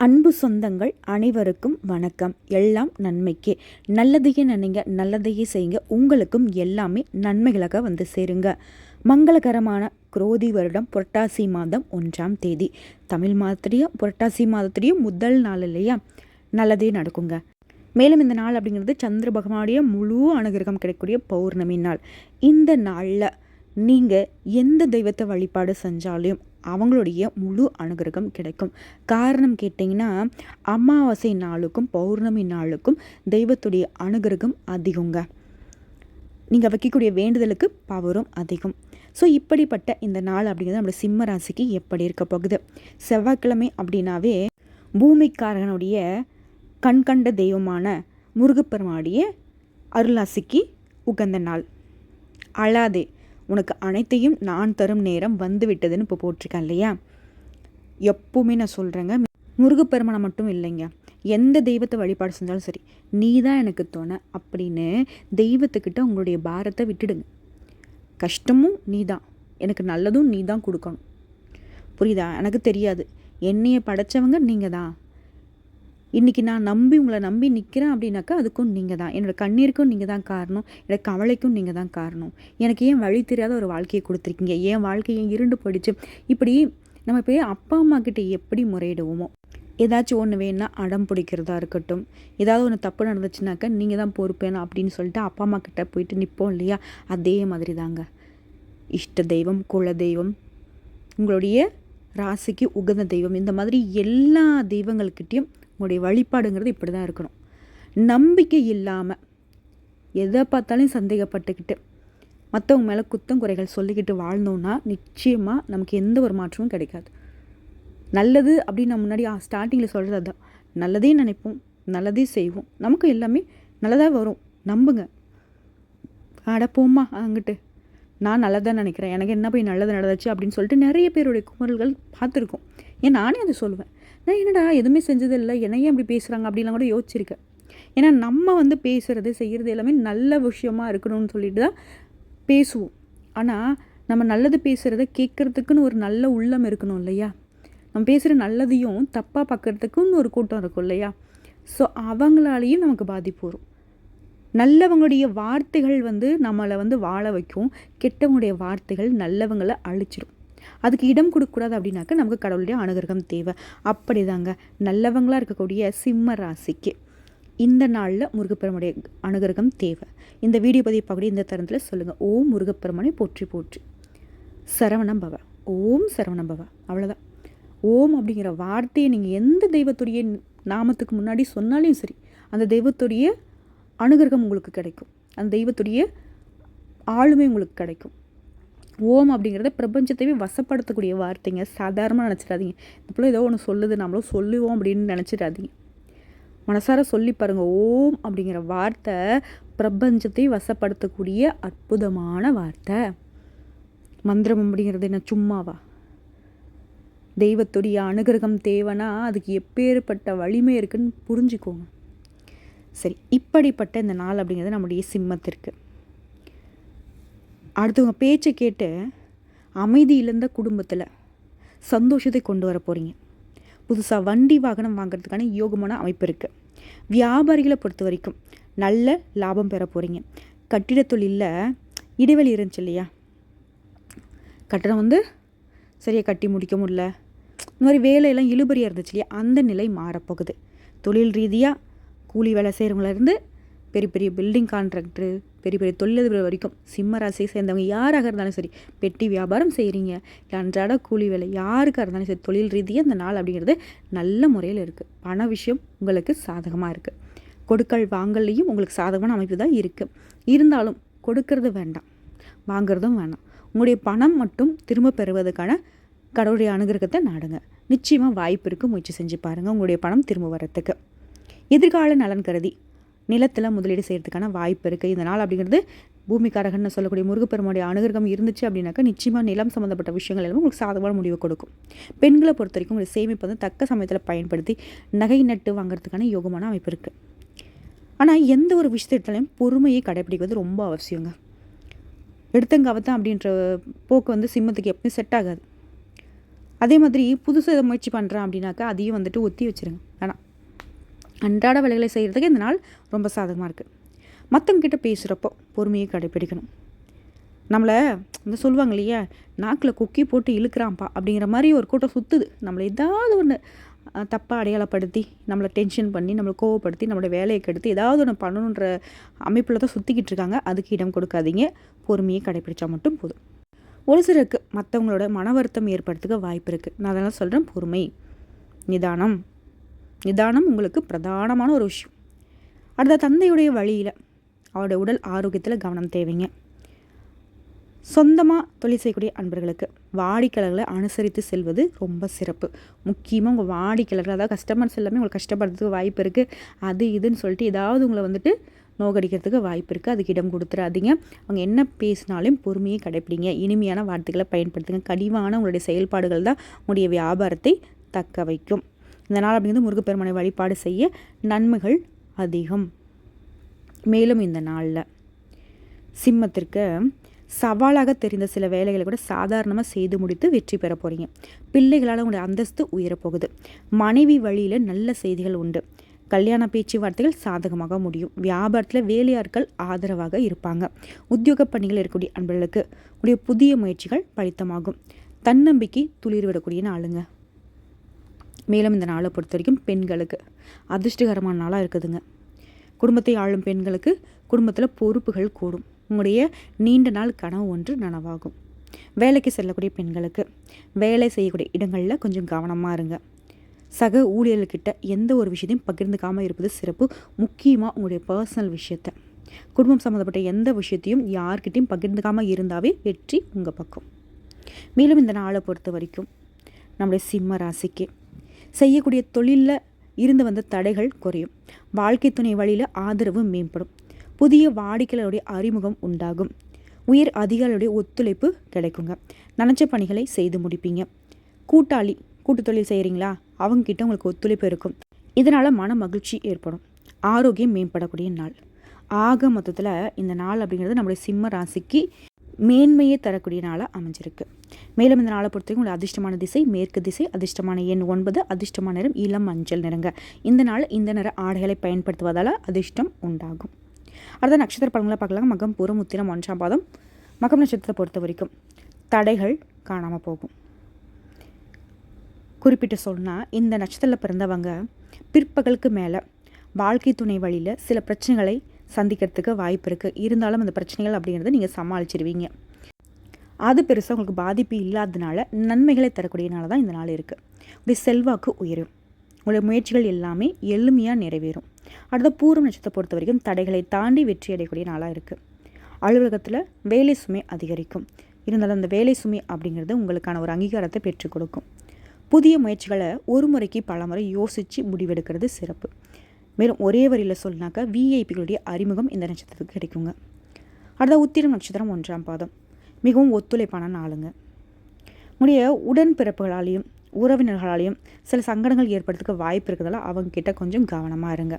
அன்பு சொந்தங்கள் அனைவருக்கும் வணக்கம். எல்லாம் நன்மைக்கே. நல்லதையே நினைங்க நல்லதையே செய்யுங்க. உங்களுக்கும் எல்லாமே நன்மைகளாக வந்து சேருங்க. மங்களகரமான குரோதி வருடம் புரட்டாசி மாதம் ஒன்றாம் தேதி. தமிழ் மாதத்துலேயும் புரட்டாசி மாதத்துலேயும் முதல் நாள் இல்லையா? நல்லதே நடக்குங்க. மேலும் இந்த நாள் அப்படிங்கிறது சந்திர பகவானுடைய முழு அனுகிரகம் கிடைக்கக்கூடிய பௌர்ணமி நாள். இந்த நாளில் நீங்கள் எந்த தெய்வத்தை வழிபாடு செஞ்சாலும் அவங்களுடைய முழு அனுகிரகம் கிடைக்கும். காரணம் கேட்டிங்கன்னா அமாவாசை நாளுக்கும் பௌர்ணமி நாளுக்கும் தெய்வத்துடைய அனுகிரகம் அதிகங்க. நீங்கள் வைக்கக்கூடிய வேண்டுதலுக்கு பவரும் அதிகம். ஸோ இப்படிப்பட்ட இந்த நாள் அப்படிங்கிறது நம்மளோட சிம்ம ராசிக்கு எப்படி இருக்க போகுது? செவ்வாய்க்கிழமை அப்படின்னாவே பூமிக்காரனுடைய கண்கண்ட தெய்வமான முருகப்பெருமானுடைய அருளாசிக்கு உகந்த நாள். அழாதே. உனக்கு அனைத்தையும் நான் தரும் நேரம் வந்து விட்டதுன்னு இப்போ போட்டிருக்கேன் இல்லையா? எப்பவுமே நான் சொல்கிறேங்க முருகப்பெருமனை மட்டும் இல்லைங்க. எந்த தெய்வத்தை வழிபாடு செஞ்சாலும் சரி நீ தான் எனக்கு தோண அப்படின்னு தெய்வத்துக்கிட்ட உங்களுடைய பாரத்தை விட்டுடுங்க. கஷ்டமும் நீ தான் எனக்கு நல்லதும் நீ தான் கொடுக்கணும். புரியுதா? எனக்கு தெரியாது. என்னையை படைச்சவங்க நீங்கள் தான் இன்றைக்கி நான் நம்பி உங்களை நம்பி நிற்கிறேன் அப்படின்னாக்கா அதுக்கும் நீங்கள் தான். என்னோடய கண்ணீருக்கும் நீங்கள் தான் காரணம். என்னோடய கவலைக்கும் நீங்கள் தான் காரணம். எனக்கு ஏன் வழி தெரியாத ஒரு வாழ்க்கையை கொடுத்துருக்கீங்க? ஏன் வாழ்க்கையை இருண்டு போயிடுச்சு? இப்படி நம்ம போய் அப்பா அம்மா கிட்டே எப்படி முறையிடுவோமோ? ஏதாச்சும் ஒன்று வேணுன்னா அடம் பிடிக்கிறதா இருக்கட்டும். ஏதாவது ஒன்று தப்பு நடந்துச்சுனாக்கா நீங்கள் தான் பொறுப்பேணும் அப்படின்னு சொல்லிட்டு அப்பா அம்மா கிட்டே போயிட்டு நிற்போம் இல்லையா? அதே மாதிரி தாங்க. இஷ்ட தெய்வம் குல தெய்வம் உங்களுடைய ராசிக்கு உகந்த தெய்வம். இந்த மாதிரி எல்லா தெய்வங்கள்கிட்டையும் உங்களுடைய வழிபாடுங்கிறது இப்படி தான் இருக்கணும். நம்பிக்கை இல்லாமல் எதை பார்த்தாலும் சந்தேகப்பட்டுக்கிட்டு மற்றவங்க மேலே குத்தம் குறைகள் சொல்லிக்கிட்டு வாழ்ந்தோன்னா நிச்சயமாக நமக்கு எந்த ஒரு மாற்றமும் கிடைக்காது. நல்லது அப்படின்னு நம்ம முன்னாடி ஸ்டார்டிங்கில் சொல்கிறது அதுதான் நல்லதே நினைப்போம் நல்லதே செய்வோம். நமக்கு எல்லாமே நல்லதாக வரும். நம்புங்க. ஆட போம்மா அங்கிட்டு. நான் நல்லதாக நினைக்கிறேன். எனக்கு என்ன போய் நல்லது நடந்துச்சு அப்படின்னு சொல்லிட்டு நிறைய பேருடைய குமரல்கள் பார்த்துருக்கோம். ஏன் நானே அதை சொல்லுவேன். நான் என்னடா எதுவுமே செஞ்சதில்லை என்னையே அப்படி பேசுகிறாங்க அப்படிலாம் கூட யோசிச்சிருக்கேன். ஏன்னா நம்ம வந்து பேசுகிறது செய்கிறது எல்லாமே நல்ல விஷயமா இருக்கணும்னு சொல்லிட்டு தான் பேசுவோம். ஆனால் நம்ம நல்லது பேசுகிறத கேட்குறதுக்குன்னு ஒரு நல்ல உள்ளம் இருக்கணும் இல்லையா? நம்ம பேசுகிற நல்லதையும் தப்பாக பார்க்குறதுக்குன்னு ஒரு கூட்டம் இருக்கும் இல்லையா? ஸோ அவங்களாலேயும் நமக்கு பாதிப்பு வரும். நல்லவங்களுடைய வார்த்தைகள் வந்து நம்மளை வந்து வாழ வைக்கும். கெட்டவங்களுடைய வார்த்தைகள் நல்லவங்களை அழிச்சிடும் அதுக்கு இடம் கொடுக்கக்கூடாது அப்படின்னாக்க நமக்கு கடவுளுடைய அனுகிரகம் தேவை. அப்படி தாங்க நல்லவங்களாக இருக்கக்கூடிய சிம்ம ராசிக்கு இந்த நாளில் முருகப்பெருமனுடைய அனுகிரகம் தேவை. இந்த வீடியோ பதிவு பார்க்கக்கூடிய இந்த தருணத்தில் சொல்லுங்கள் ஓம் முருகப்பெருமனை போற்றி போற்றி. சரவணம் பவ ஓம் சரவணம் பவ அவ்வளோதான் ஓம் அப்படிங்கிற வார்த்தையை நீங்கள் எந்த தெய்வத்துடைய நாமத்துக்கு முன்னாடி சொன்னாலும் சரி அந்த தெய்வத்துடைய அனுகிரகம் உங்களுக்கு கிடைக்கும். அந்த தெய்வத்துடைய ஆளுமை உங்களுக்கு கிடைக்கும். ஓம் அப்படிங்கிறத பிரபஞ்சத்தையே வசப்படுத்தக்கூடிய வார்த்தைங்க. சாதாரணமாக நினச்சிடாதீங்க. இந்த பிள்ளை ஏதோ ஒன்று சொல்லுது நம்மளும் சொல்லுவோம் அப்படின்னு நினச்சிடாதீங்க. மனசார சொல்லி பாருங்கள் ஓம் அப்படிங்கிற வார்த்தை பிரபஞ்சத்தை வசப்படுத்தக்கூடிய அற்புதமான வார்த்தை. மந்திரம் அப்படிங்கிறது என்ன? சும்மாவா? தெய்வத்துடைய அனுகிரகம் தேவைன்னா அதுக்கு எப்பேற்பட்ட வலிமை இருக்குன்னு புரிஞ்சுக்கோங்க. சரி இப்படிப்பட்ட இந்த நாள் அப்படிங்கிறது நம்முடைய சிம்மத்திற்கு. அடுத்தவங்க பேச்சை கேட்டு அமைதி இழந்த குடும்பத்தில் சந்தோஷத்தை கொண்டு வர போகிறீங்க புதுசாக வண்டி வாகனம் வாங்குறதுக்கான யோகமான அமைப்பு இருக்குது வியாபாரிகளை பொறுத்த வரைக்கும் நல்ல லாபம் பெற போகிறீங்க கட்டிட தொழிலில் இடைவெளி இருந்துச்சு இல்லையா? கட்டணம் வந்து சரியாக கட்டி முடிக்க முடில இந்த மாதிரி வேலையெல்லாம் இழுபறியாக இருந்துச்சு இல்லையா? அந்த நிலை மாறப்போகுது. தொழில் ரீதியாக கூலி வேலை செய்கிறவங்களேருந்து பெரிய பெரிய பில்டிங் கான்ட்ராக்டரு பெரிய பெரிய தொழிலதிபர் வரைக்கும் சிம்ம ராசியை சேர்ந்தவங்க யாராக இருந்தாலும் சரி பெட்டி வியாபாரம் செய்கிறீங்க இல்லை அன்றாட கூலி வேலை யாருக்காக இருந்தாலும் சரி தொழில் ரீதியாக இந்த நாள் அப்படிங்கிறது நல்ல முறையில் இருக்குது பண விஷயம் உங்களுக்கு சாதகமாக இருக்குது கொடுக்கல் வாங்கல்லையும் உங்களுக்கு சாதகமான அமைப்பு தான் இருக்குது இருந்தாலும் கொடுக்கறது வேண்டாம் வாங்குறதும் வேண்டாம் உங்களுடைய பணம் மட்டும் திரும்ப பெறுவதற்கான கடவுளுடைய அனுகிரகத்தை நாடுங்க. நிச்சயமாக வாய்ப்பு இருக்குது முயற்சி செஞ்சு பாருங்கள் உங்களுடைய பணம் திரும்ப வரத்துக்கு எதிர்கால நலன் கருதி நிலத்தில் முதலீடு செய்கிறதுக்கான வாய்ப்பு இருக்குது இதனால் அப்படிங்கிறது பூமிக்காரகன்னு சொல்லக்கூடிய முருகப்பெருமானுடைய அனுகிரகம் இருந்துச்சு அப்படின்னாக்கா நிச்சயமாக நிலம் சம்மந்தப்பட்ட விஷயங்கள் எல்லாம் உங்களுக்கு சாதகமான முடிவு கொடுக்கும். பெண்களை பொறுத்த வரைக்கும் உங்களுடைய சேமிப்பு வந்து தக்க சமயத்தில் பயன்படுத்தி நகை நட்டு வாங்குறதுக்கான யோகமான அமைப்பு இருக்குது ஆனால் எந்த ஒரு விஷயத்திலையும் பொறுமையை கடைபிடிக்கிறது ரொம்ப அவசியங்க. எடுத்தங்கவத்தான் அப்படின்ற போக்கு வந்து சிம்மத்துக்கு எப்பயும் செட் ஆகாது. அதே மாதிரி புதுசாக இதை முயற்சி பண்ணுறேன் அப்படின்னாக்கா அதையும் வந்துட்டு ஒத்தி வச்சுருங்க. அன்றாட வேலைகளை செய்கிறதுக்கு இந்த நாள் ரொம்ப சாதகமாக இருக்குது மற்றவங்கிட்ட பேசுகிறப்போ பொறுமையை கடைப்பிடிக்கணும். நம்மளை இந்த சொல்லுவாங்க இல்லையா நாக்கில் கொக்கி போட்டு இழுக்கிறான்ப்பா அப்படிங்கிற மாதிரி ஒரு கூட்டம் சுற்றுது நம்மளை ஏதாவது ஒன்று தப்பாக அடையாளப்படுத்தி நம்மளை டென்ஷன் பண்ணி நம்மளை கோவப்படுத்தி நம்மளோட வேலையை கெடுத்து ஏதாவது ஒன்று பண்ணணுன்ற அமைப்பில் தான் சுற்றிக்கிட்டு இருக்காங்க. அதுக்கு இடம் கொடுக்காதீங்க. பொறுமையை கடைப்பிடிச்சா மட்டும் போதும். ஒரு சிலருக்கு மற்றவங்களோட மன வருத்தம் ஏற்படுத்துக்க வாய்ப்பு இருக்குது நான் அதெல்லாம் சொல்கிறேன் பொறுமை நிதானம் நிதானம் உங்களுக்கு பிரதானமான ஒரு விஷயம். அடுத்த தந்தையுடைய வழியில் அவருடைய உடல் ஆரோக்கியத்தில் கவனம் தேவைங்க. சொந்தமாக தொழில் செய்யக்கூடிய அன்பர்களுக்கு வாடிக்கையாளர்களை அனுசரித்து செல்வது ரொம்ப சிறப்பு. முக்கியமாக உங்கள் வாடிக்கையாளர்கள் அதாவது கஸ்டமர்ஸ் எல்லாமே உங்களுக்கு கஷ்டப்படுறதுக்கு வாய்ப்பு இருக்குது அது இதுன்னு சொல்லிட்டு ஏதாவது உங்களை வந்துட்டு நோகடிக்கிறதுக்கு வாய்ப்பு இருக்குது அதுக்கு இடம் கொடுத்துடாதீங்க அவங்க என்ன பேசினாலும் பொறுமையை கடைப்பிடிங்க. இனிமையான வார்த்தைகளை பயன்படுத்துங்க. கடிவான உங்களுடைய செயல்பாடுகள் தான் உங்களுடைய வியாபாரத்தை தக்க வைக்கும். இந்த நாள் அப்படிங்கிறது முருகப்பெருமனை வழிபாடு செய்ய நன்மைகள் அதிகம். மேலும் இந்த நாளில் சிம்மத்திற்கு சவாலாக தெரிந்த சில வேலைகளை கூட சாதாரணமாக செய்து முடித்து வெற்றி பெற போகிறீங்க பிள்ளைகளால் உங்களுடைய அந்தஸ்து உயரப்போகுது. மனைவி வழியில் நல்ல செய்திகள் உண்டு. கல்யாண பேச்சுவார்த்தைகள் சாதகமாக முடியும். வியாபாரத்தில் வேலையாட்கள் ஆதரவாக இருப்பாங்க. உத்தியோக பணிகள் இருக்கக்கூடிய அன்பர்களுக்கு உடைய புதிய முயற்சிகள் பழித்தமாகும் தன்னம்பிக்கை துளிர்விடக்கூடிய நாளுங்க. மேலும் இந்த நாளை பொறுத்த வரைக்கும் பெண்களுக்கு அதிர்ஷ்டகரமான நாளாக இருக்குதுங்க. குடும்பத்தை ஆளும் பெண்களுக்கு குடும்பத்தில் பொறுப்புகள் கூடும். உங்களுடைய நீண்ட நாள் கனவு ஒன்று நனவாகும். வேலைக்கு செல்லக்கூடிய பெண்களுக்கு வேலை செய்யக்கூடிய இடங்களில் கொஞ்சம் கவனமாக இருங்க. சக ஊழியர்கிட்ட எந்த ஒரு விஷயத்தையும் பகிர்ந்துக்காமல் இருப்பது சிறப்பு. முக்கியமாக உங்களுடைய பர்சனல் விஷயத்தை. குடும்பம் சம்மந்தப்பட்ட எந்த விஷயத்தையும் யார்கிட்டையும் பகிர்ந்துக்காமல் இருந்தாவே வெற்றி உங்கள் பக்கம். மேலும் இந்த நாளை பொறுத்த வரைக்கும் நம்முடைய சிம்ம ராசிக்கு செய்யக்கூடிய தொழிலில் இருந்து வந்த தடைகள் குறையும். வாழ்க்கை துணை வழியில் ஆதரவு மேம்படும். புதிய வாடிக்கையாளருடைய அறிமுகம் உண்டாகும். உயர் அதிகாரியுடைய ஒத்துழைப்பு கிடைக்குங்க. நினச்ச பணிகளை செய்து முடிப்பீங்க. கூட்டாளி கூட்டு தொழில் செய்கிறீங்களா அவங்கக்கிட்ட உங்களுக்கு ஒத்துழைப்பு இருக்கும். இதனால் மன மகிழ்ச்சி ஏற்படும். ஆரோக்கியம் மேம்படக்கூடிய நாள். ஆக மொத்தத்தில் இந்த நாள் அப்படிங்கிறது நம்முடைய சிம்ம ராசிக்கு மேன்மையை தரக்கூடிய நாளாக அமைஞ்சிருக்கு. மேலும் இந்த நாளை பொறுத்தவரைக்கும் உங்கள் அதிர்ஷ்டமான திசை மேற்கு திசை அதிர்ஷ்டமான எண் ஒன்பது அதிர்ஷ்டமான நிறம் இளம் மஞ்சள் நிறங்க. இந்த நாள் இந்த நிற ஆடைகளை பயன்படுத்துவதால் அதிர்ஷ்டம் உண்டாகும். அடுத்த நட்சத்திர படங்களை பார்க்கலாம். மகம் பூரம் உத்திரம் ஒன்றாம் பாதம். மகம் நட்சத்திரத்தை பொறுத்த வரைக்கும் தடைகள் காணாமல் போகும். குறிப்பிட்டு சொன்னால் இந்த நட்சத்திரத்தில் பிறந்தவங்க பிற்பகலுக்கு மேலே வாழ்க்கை துணை வழியில் சில பிரச்சனைகளை சந்திக்கிறதுக்கு வாய்ப்பு இருக்குது இருந்தாலும் அந்த பிரச்சனைகள் அப்படிங்கிறத நீங்கள் சமாளிச்சிருவீங்க. அது பெருசாக உங்களுக்கு பாதிப்பு இல்லாததுனால நன்மைகளை தரக்கூடியனால தான் இந்த நாள் இருக்குது உங்களுடைய செல்வாக்கு உயரும். உங்களுடைய முயற்சிகள் எல்லாமே எளிமையாக நிறைவேறும். அடுத்த பூர்வ நட்சத்திரத்தை பொறுத்த வரைக்கும் தடைகளை தாண்டி வெற்றி அடையக்கூடிய நாளாக இருக்குது அலுவலகத்தில் வேலை சுமை அதிகரிக்கும். இருந்தாலும் அந்த வேலை சுமை அப்படிங்கிறது உங்களுக்கான ஒரு அங்கீகாரத்தை பெற்றுக் கொடுக்கும். புதிய முயற்சிகளை ஒரு முறைக்கு பல முறை யோசித்து முடிவெடுக்கிறது சிறப்பு. மேலும் ஒரே வரியில் சொல்லினாக்கா விஐபிகளுடைய அறிமுகம் இந்த நட்சத்திரத்துக்கு கிடைக்குங்க. அடுத்த உத்திரம் நட்சத்திரம் ஒன்றாம் பாதம். மிகவும் ஒத்துழைப்பான நாளுங்க. உடைய உடன்பிறப்புகளாலையும் உறவினர்களாலையும் சில சங்கடங்கள் ஏற்படுறதுக்கு வாய்ப்பு இருக்கிறதால அவங்கக்கிட்ட கொஞ்சம் கவனமாக இருங்க.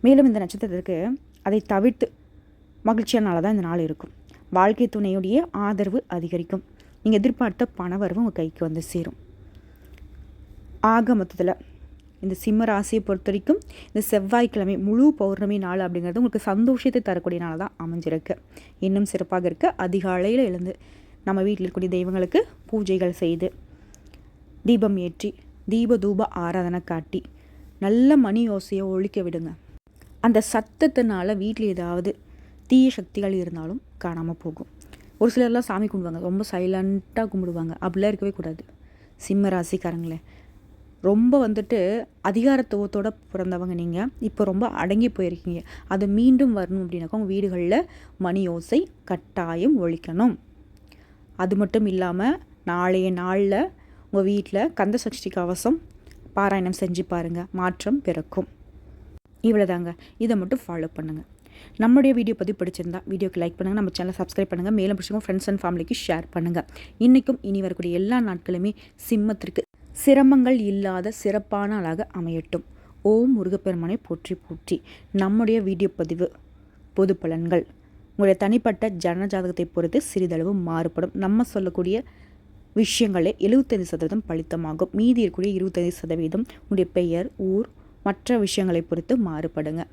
மேலும் இந்த நட்சத்திரத்திற்கு அதை தவிர்த்து மகிழ்ச்சியான தான் இந்த நாள் இருக்கும். வாழ்க்கை துணையுடைய ஆதரவு அதிகரிக்கும். நீங்கள் எதிர்பார்த்த பணவரவு உங்கள் கைக்கு வந்து சேரும். ஆக மொத்தத்தில் இந்த சிம்ம ராசியை பொறுத்த வரைக்கும் இந்த செவ்வாய்க்கிழமை முழு பௌர்ணமி நாள் அப்படிங்கிறது உங்களுக்கு சந்தோஷத்தை தரக்கூடிய நாள் தான் அமைஞ்சிருக்கு. இன்னும் சிறப்பாக இருக்க. அதிகாலையில் எழுந்து நம்ம வீட்டில் இருக்கக்கூடிய தெய்வங்களுக்கு பூஜைகள் செய்து தீபம் ஏற்றி தீப தூப ஆராதனை காட்டி நல்ல மணி யோசையை ஒழிக்க விடுங்க. அந்த சத்தத்தினால வீட்டில் ஏதாவது தீய சக்திகள் இருந்தாலும் காணாமல் போகும். ஒரு சிலர்லாம் சாமி கும்பிடுவாங்க. ரொம்ப சைலண்ட்டாக கும்பிடுவாங்க. அப்படிலாம் இருக்கவே கூடாது. சிம்ம ராசிக்காரங்களே. ரொம்ப வந்துட்டு அதிகாரத்துவத்தோடு பிறந்தவங்க நீங்கள் இப்போ ரொம்ப அடங்கி போயிருக்கீங்க. அது மீண்டும் வரணும் அப்படின்னாக்கா உங்கள் வீடுகளில் மணி ஓசை கட்டாயம் ஒழிக்கணும். அது மட்டும் இல்லாமல் நாளைய நாளில் உங்கள் வீட்டில் கந்த சஷ்டி கவசம் பாராயணம் செஞ்சு பாருங்கள் மாற்றம் பிறக்கும். இவ்வளோதாங்க இதை மட்டும் ஃபாலோ பண்ணுங்கள் நம்மளுடைய வீடியோ பற்றி பிடிச்சிருந்தா வீடியோக்கு லைக் பண்ணுங்கள் நம்ம சேனலை சப்ஸ்கிரைப் பண்ணுங்கள் மேலும் பிடிச்சவங்க ஃப்ரெண்ட்ஸ் அண்ட் ஃபேமிலிக்கு ஷேர் பண்ணுங்கள் இன்றைக்கும் இனி வரக்கூடிய எல்லா நாட்களுமே சிம்மத்திற்கு சிரமங்கள் இல்லாத சிறப்பான அழக அமையட்டும். ஓம் முருகப்பெருமானை போற்றி போற்றி. நம்முடைய வீடியோ பதிவு பொது பலன்கள். உங்களுடைய தனிப்பட்ட ஜன ஜாதகத்தை பொறுத்து சிறிதளவு மாறுபடும். நம்ம சொல்லக்கூடிய விஷயங்களே எழுபத்தைந்து சதவீதம் பலித்தமாகும். மீதி இருக்கக்கூடிய இருபத்தைந்து சதவீதம் உங்களுடைய பெயர் ஊர் மற்ற விஷயங்களை பொறுத்து மாறுபடுங்க.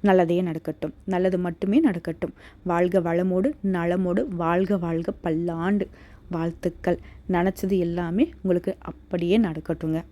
நல்லதே நடக்கட்டும். நல்லது மட்டுமே நடக்கட்டும். வாழ்க வளமோடு நலமோடு வாழ்க வாழ்க பல்லாண்டு. வாழ்த்துக்கள். நினச்சது எல்லாமே உங்களுக்கு அப்படியே நடக்கட்டுங்க.